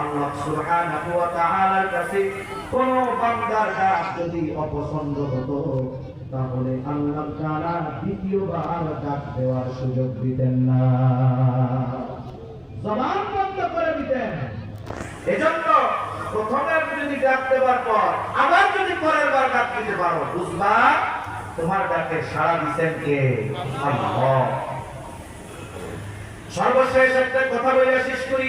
আল্লাহ সুবহানাহু ওয়া তাআলার কাছে কোন বান্দার ডাক যদি অপছন্দ হতো, তাহলে আল্লাহ তাআলা দ্বিতীয়বার ডাক দেওয়ার সুযোগ দিতেন না। জবান বন্ধ করে দিতেন। এজন্য প্রথমে যদি ডাক দেওয়ার পর, আবার যদি পরের বার ডাক দিতে পারো, বুঝবা তোমার ডাকে সাড়া দিচ্ছেন কে? আল্লাহ। সর্বশেষ একটা কথা বলে শেষ করি।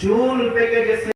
চুল পেকে গেছে।